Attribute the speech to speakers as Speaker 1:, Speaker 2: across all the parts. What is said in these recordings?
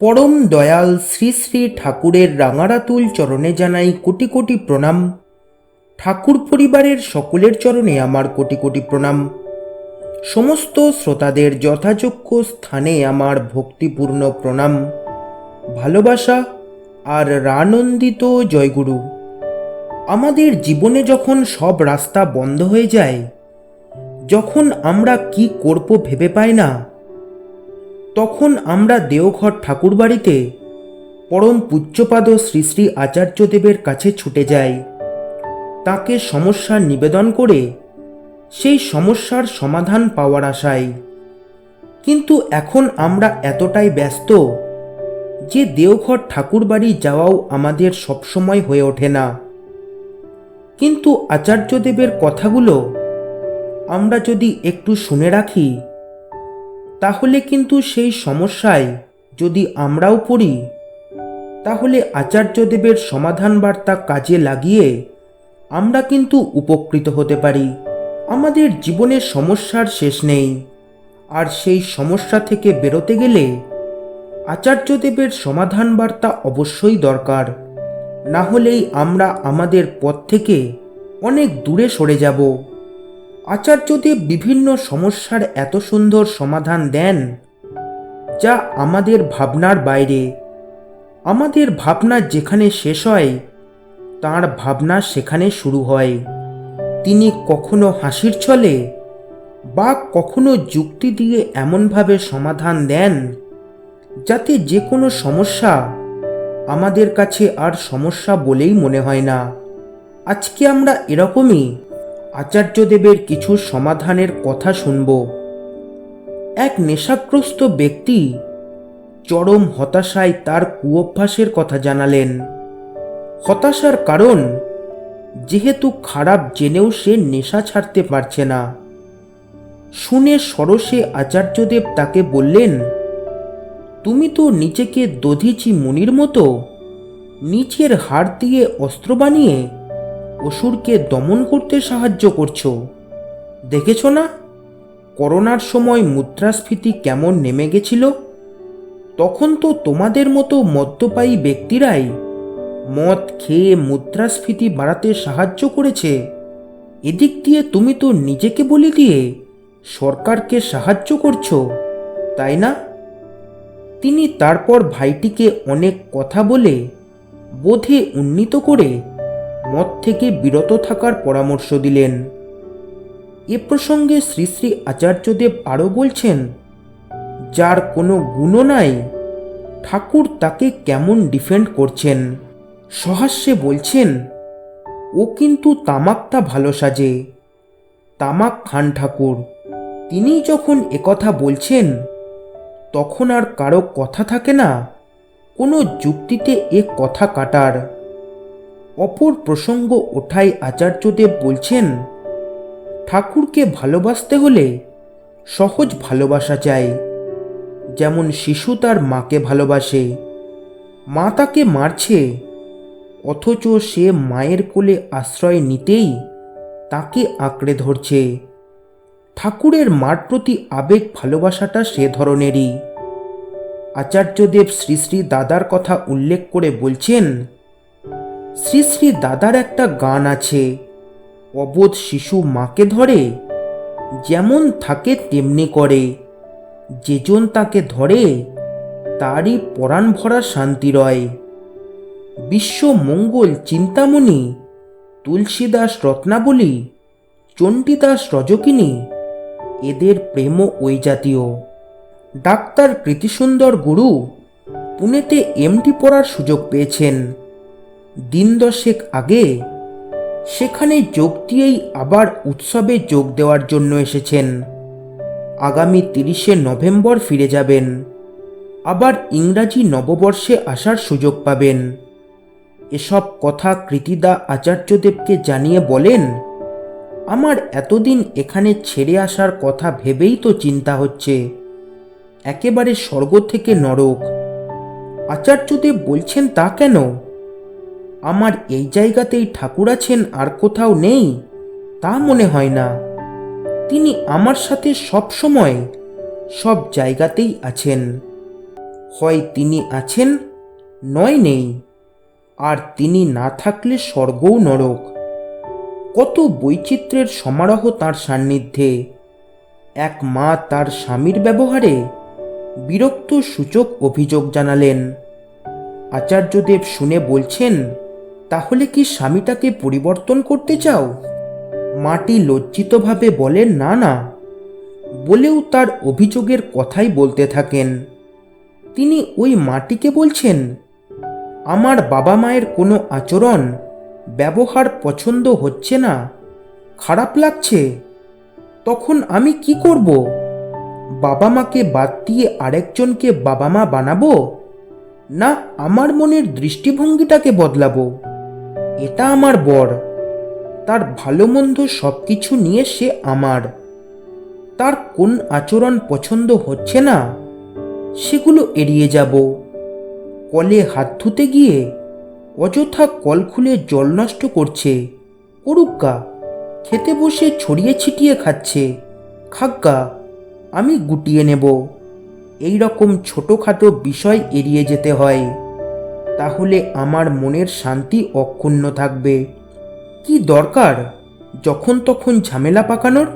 Speaker 1: পরম দয়াল শ্রী শ্রী ঠাকুরের রাঙারাতুল চরণে জানাই কোটি কোটি প্রণাম। ঠাকুর পরিবারের সকলের চরণে আমার কোটি কোটি প্রণাম। সমস্ত শ্রোতাদের যথাযোগ্য স্থানে আমার ভক্তিপূর্ণ প্রণাম। ভালোবাসা আর রানন্দিত জয়গুরু। আমাদের জীবনে যখন সব রাস্তা বন্ধ হয়ে যায়, যখন আমরা কি করব ভেবে পাই না তখন আমরা দেওঘর ঠাকুরবাড়িতে পরম পূজ্যপাদ শ্রী শ্রী আচার্যদেবের কাছে ছুটে যাই। তাকে সমস্যার নিবেদন করে সেই সমস্যার সমাধান পাওয়ার আশায়। কিন্তু এখন আমরা এতটাই ব্যস্ত যে দেওঘর ঠাকুরবাড়ি যাওয়াও আমাদের সবসময় হয়ে ওঠে না। কিন্তু আচার্যদেবের কথাগুলো আমরা যদি একটু শুনে রাখি তাহলে কিন্তু সেই সমস্যায় যদি আমরাও পড়ি, তাহলে আচার্যদেবের সমাধান বার্তা কাজে লাগিয়ে আমরা কিন্তু উপকৃত হতে পারি। আমাদের জীবনের সমস্যার শেষ নেই। আর সেই সমস্যা থেকে বেরোতে গেলে আচার্যদেবের সমাধান বার্তা অবশ্যই দরকার। না হলেই আমরা আমাদের পথ থেকে অনেক দূরে সরে যাব। আচার্যদেব বিভিন্ন সমস্যার এত সুন্দর সমাধান দেন যা আমাদের ভাবনার বাইরে। আমাদের ভাবনা যেখানে শেষ হয়, তার ভাবনা সেখানে শুরু হয়। তিনি কখনো হাসির ছলে বা কখনো যুক্তি দিয়ে এমনভাবে সমাধান দেন যাতে যে কোনো সমস্যা আমাদের কাছে আর সমস্যা বলেই মনে হয় না। আজকে আমরা এরকমই আচার্যদেবের কিছু সমাধানের কথা শুনব। এক নেশাগ্রস্ত ব্যক্তি চরম হতাশায় তার কুঅভ্যাসের কথা জানালেন। হতাশার কারণ, যেহেতু খারাপ জেনেও সে নেশা ছাড়তে পারছে না। শুনে সরসে আচার্যদেব তাকে বললেন, তুমি তো নিজেকে দধিচি মুনির মতো, নিচের হাড় দিয়ে অস্ত্র বানিয়ে অসুরকে দমন করতে সাহায্য করছ। দেখেছ না? করোনার সময় মুদ্রাস্ফীতি কেমন নেমে গেছিল? তখন তো তোমাদের মতো মদ্যপায়ী ব্যক্তিরাই মদ খেয়ে মুদ্রাস্ফীতি বাড়াতে সাহায্য করেছে। এদিক দিয়ে তুমি তো নিজেকে বলি দিয়ে সরকারকে সাহায্য করছ, তাই না? তিনি তারপর ভাইটিকে অনেক কথা বলে বোধে উন্নীত করে মদ থেকে বিরত থাকার পরামর্শ দিলেন। এ প্রসঙ্গে শ্রী শ্রী আচার্যদেব আরও বলছেন, যার কোনো গুণও নাই, ঠাকুর তাকে কেমন ডিফেন্ড করছেন? সহাস্যে বলছেন, ও কিন্তু তামাকটা ভালো সাজে। তামাক খান ঠাকুর, তিনি যখন একথা বলছেন, তখন আর কারও কথা থাকে না, কোনো যুক্তিতে এ কথা কাটার। অপর প্রসঙ্গ ওঠাই আচার্যদেব বলছেন, ঠাকুরকে ভালোবাসতে হলে সহজ ভালোবাসা চাই। যেমন শিশু তার মাকে ভালোবাসে, মা তাকে মারছে, অথচ সে মায়ের কোলে আশ্রয় নিতেই তাকে আঁকড়ে ধরছে। ঠাকুরের মার প্রতি আবেগ ভালোবাসাটা সে ধরনেরই। আচার্যদেব শ্রী শ্রী দাদার কথা উল্লেখ করে বলছেন শ্রী শ্রী দাদার একটা গান আছে। অবোধ শিশু মাকে ধরে, যেমন থাকে তেমনি করে। যেজন তাকে ধরে, তারই পরাণ ভরা শান্তি রয়। বিশ্ব মঙ্গল চিন্তামণি, তুলসীদাস রত্নাবলী, চণ্ডীদাস রজকিনী, এদের প্রেম ওই জাতীয়। ডাক্তার প্রীতিসুন্দর গুরু পুনেতে এমডি পড়ার সুযোগ পেয়েছেন। দিন দশেক আগে সেখানে যোগ দিয়েই আবার উৎসবে যোগ দেওয়ার জন্য এসেছেন। আগামী তিরিশে নভেম্বর ফিরে যাবেন। আবার ইংরাজি নববর্ষে আসার সুযোগ পাবেন। এসব কথা কৃতিদা আচার্যদেবকে জানিয়ে বলেন, আমার এতদিন এখানে ছেড়ে আসার কথা ভেবেই তো চিন্তা হচ্ছে। একেবারে স্বর্গ থেকে নরক। আচার্যদেব বলছেন, তা কেন? আমার এই জায়গাতেই ঠাকুর আছেন আর কোথাও নেই? তা মনে হয় না। তিনি আমার সাথে সব সময় সব জায়গাতেই আছেন। হয় তিনি আছেন, নয় নেই। আর তিনি না থাকলে স্বর্গও নরক। কত বৈচিত্র্যের সমারোহ তার সান্নিধ্যে। এক মা তার স্বামীর ব্যবহারে বিরক্ত সূচক অভিযোগ জানালেন। আচার্যদেব শুনে বলছেন তাহলে কি স্বামীটাকে পরিবর্তন করতে চাও? মাটি লজ্জিতভাবে বলেন, না না। বলেও তার অভিযোগের কথাই বলতে থাকেন। তিনি ওই মাটিকে বলছেন, আমার বাবা মায়ের কোনো আচরণ, ব্যবহার পছন্দ হচ্ছে না, খারাপ লাগছে। তখন আমি কি করব? বাবা মাকে বাদ দিয়ে আরেকজনকে বাবা মা বানাবো? না, আমার মনের দৃষ্টিভঙ্গিটাকে বদলাবো? এটা আমার বর। তার ভালো মন্দ সব কিছু নিয়ে সে আমার। তার কোন আচরণ পছন্দ হচ্ছে না, সেগুলো এড়িয়ে যাব। কলে হাত ধুতে গিয়ে অযথা কল খুলে জল নষ্ট করছে। করুক্কা খেতে বসে ছড়িয়ে ছিটিয়ে খাচ্ছে। খাগ্গা, আমি গুটিয়ে নেব। এই রকম ছোটোখাটো বিষয় এড়িয়ে যেতে হয়। তাহলে আমার মনের শান্তি অক্ষুণ্ণ থাকবে। কি দরকার যখন তখন ঝামেলা পাকানোর?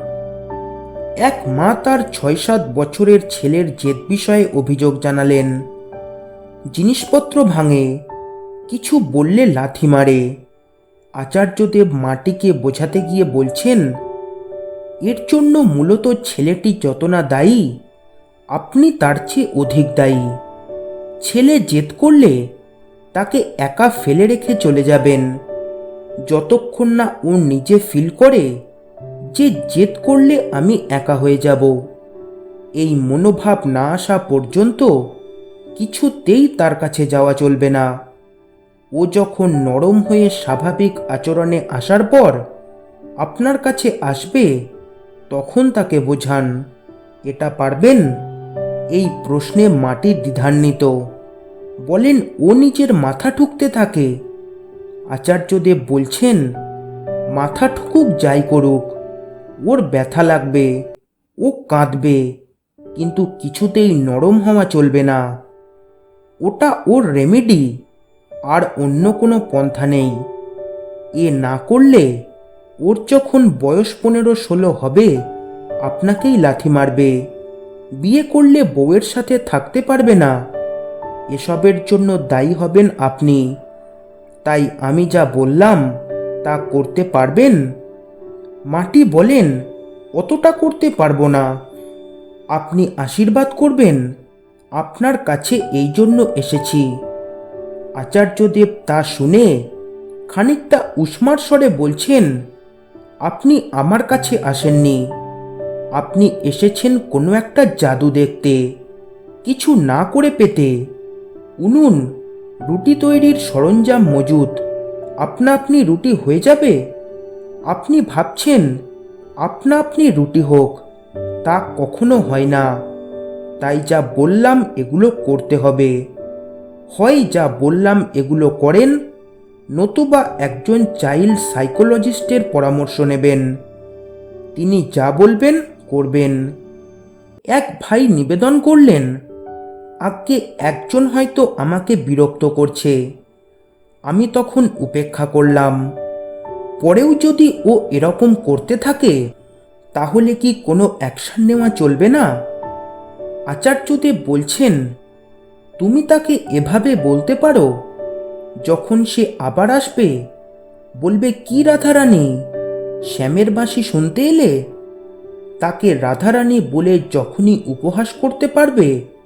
Speaker 1: এক মা তার ছয় সাত বছরের ছেলের জেদ বিষয়ে অভিযোগ জানালেন। জিনিসপত্র ভাঙে, কিছু বললে লাথি মারে। আচার্যদেব মাটিকে বোঝাতে গিয়ে বলছেন, এর জন্য মূলত ছেলেটি যত না দায়ী, আপনি তার চেয়ে অধিক দায়ী। ছেলে জেদ করলে তাকে একা ফেলে রেখে চলে যাবেন। যতক্ষণ না ও নিজে ফিল করে যে জেদ করলে আমি একা হয়ে যাব। এই মনোভাব না আসা পর্যন্ত কিছুতেই তার কাছে যাওয়া চলবে না। ও যখন নরম হয়ে স্বাভাবিক আচরণে আসার পর আপনার কাছে আসবে, তখন তাকে বোঝান। এটা পারবেন? এই প্রশ্নে মাটি দ্বিধান্বিত। বলেন, ও নিজের মাথা ঠুকতে থাকে। আচার্যদেব বলছেন, মাথা ঠুকুক, যাই করুক। ওর ব্যথা লাগবে, ও কাঁদবে, কিন্তু কিছুতেই নরম হওয়া চলবে না। ওটা ওর রেমেডি আর অন্য কোনো পন্থা নেই। এ না করলে ওর যখন বয়স পনেরো ষোলো হবে, আপনাকেই লাথি মারবে। বিয়ে করলে বউয়ের সাথে থাকতে পারবে না। এসবের জন্য দায়ী হবেন আপনি। তাই আমি যা বললাম, তা করতে পারবেন? মাটি বলেন, অতটা করতে পারব না। আপনি আশীর্বাদ করবেন। আপনার কাছে এই জন্য এসেছি। আচার্যদেব তা শুনে খানিকটা উষ্মার স্বরে বলছেন, আপনি আমার কাছে আসেননি। আপনি এসেছেন কোনো একটা জাদু দেখতে, কিছু না করে পেতে। উনুন, রুটি তৈরির সরঞ্জাম মজুদ। আপনা আপনি রুটি হয়ে যাবে? আপনি ভাবছেন, আপনা আপনি রুটি হোক, তা কখনো হয় না। তাই যা বললাম এগুলো করতে হবে। হয় যা বললাম এগুলো করেন, নতুবা একজন চাইল্ড সাইকোলজিস্টের পরামর্শ নেবেন। তিনি যা বলবেন করবেন। এক ভাই নিবেদন করলেন আগে একজন হয়তো আমাকে বিরক্ত করছে। আমি তখন উপেক্ষা করলাম। পরেও যদি ও এরকম করতে থাকে, তাহলে কি কোনো অ্যাকশন নেওয়া চলবে না? আচার্যদেব বলছেন, তুমি তাকে এভাবে বলতে পারো? যখন সে আবার আসবে, বলবে, কি রাধারানী? শ্যামের বাঁশি শুনতে এলে? তাকে রাধারানী বলে যখনই উপহাস করতে পারবে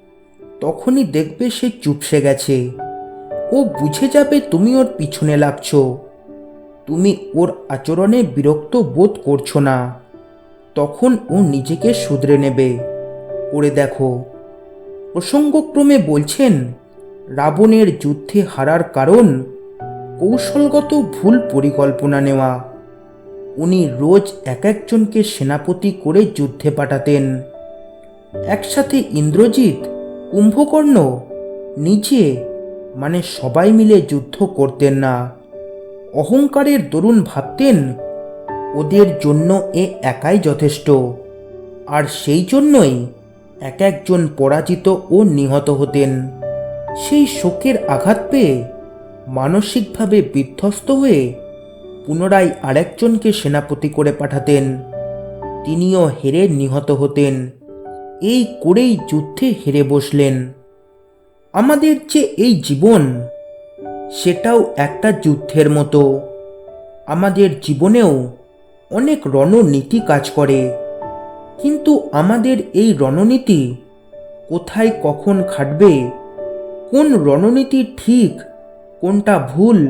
Speaker 1: তখনই দেখবে সে চুপসে গেছে। ও বুঝে যাবে তুমি ওর পিছনে লাগছো। তুমি ওর আচরণে বিরক্ত বোধ করছ না। তখন ও নিজেকে শুধরে নেবে। করে দেখো, প্রসঙ্গক্রমে বলছেন, রাবণের যুদ্ধে হারার কারণ কৌশলগত ভুল পরিকল্পনা নেওয়া। উনি রোজ এক একজনকে সেনাপতি করে যুদ্ধে পাঠাতেন। একসাথে ইন্দ্রজিৎ কুম্ভকর্ণ নিজে মানে সবাই মিলে যুদ্ধ করতেন না। অহংকারের দরুন ভাবতেন, ওদের জন্য এ একাই যথেষ্ট। আর সেই জন্যই এক একজন পরাজিত ও নিহত হতেন। সেই শোকের আঘাত পেয়ে মানসিকভাবে বিধ্বস্ত হয়ে পুনরায় আরেকজনকে সেনাপতি করে পাঠাতেন। তিনিও হেরে নিহত হতেন। এই করেই যুদ্ধে হেরে বসলেন। আমাদের যে এই জীবন, সেটাও একটা যুদ্ধের মতো। আমাদের জীবনেও অনেক রণনীতি কাজ করে। কিন্তু আমাদের এই রণনীতি কোথায় কখন খাটবে, কোন রণনীতি ঠিক, কোনটা ভুল,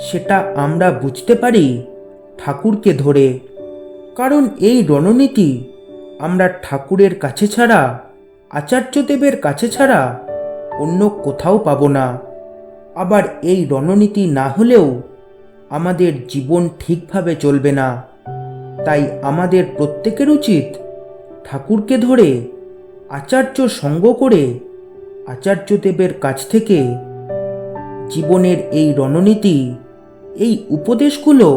Speaker 1: সেটা আমরা বুঝতে পারি ঠাকুরকে ধরে। কারণ এই রণনীতি আমরা ঠাকুরের কাছে ছাড়া, আচার্যদেবের কাছে ছাড়া অন্য কোথাও পাবো না। আবার এই রণনীতি না হলেও আমাদের জীবন ঠিকভাবে চলবে না। তাই আমাদের প্রত্যেকের উচিত ঠাকুরকে ধরে আচার্য সঙ্গ করে আচার্যদেবের কাছ থেকে জীবনের এই রণনীতি, এই উপদেশগুলো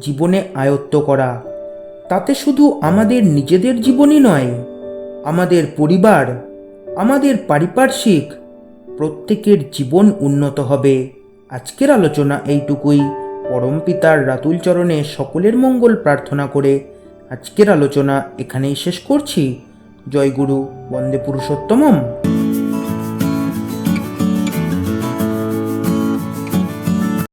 Speaker 1: জীবনে আয়ত্ত করা। তাতে শুধু আমাদের নিজেদের জীবনই নয়, আমাদের পরিবার, আমাদের পারিপার্শ্বিক প্রত্যেকের জীবন উন্নত হবে। আজকের আলোচনা এইটুকুই। পরম পিতার রাতুল চরণে সকলের মঙ্গল প্রার্থনা করে আজকের আলোচনা এখানেই শেষ করছি। জয় গুরু বন্দে পুরুষোত্তমম।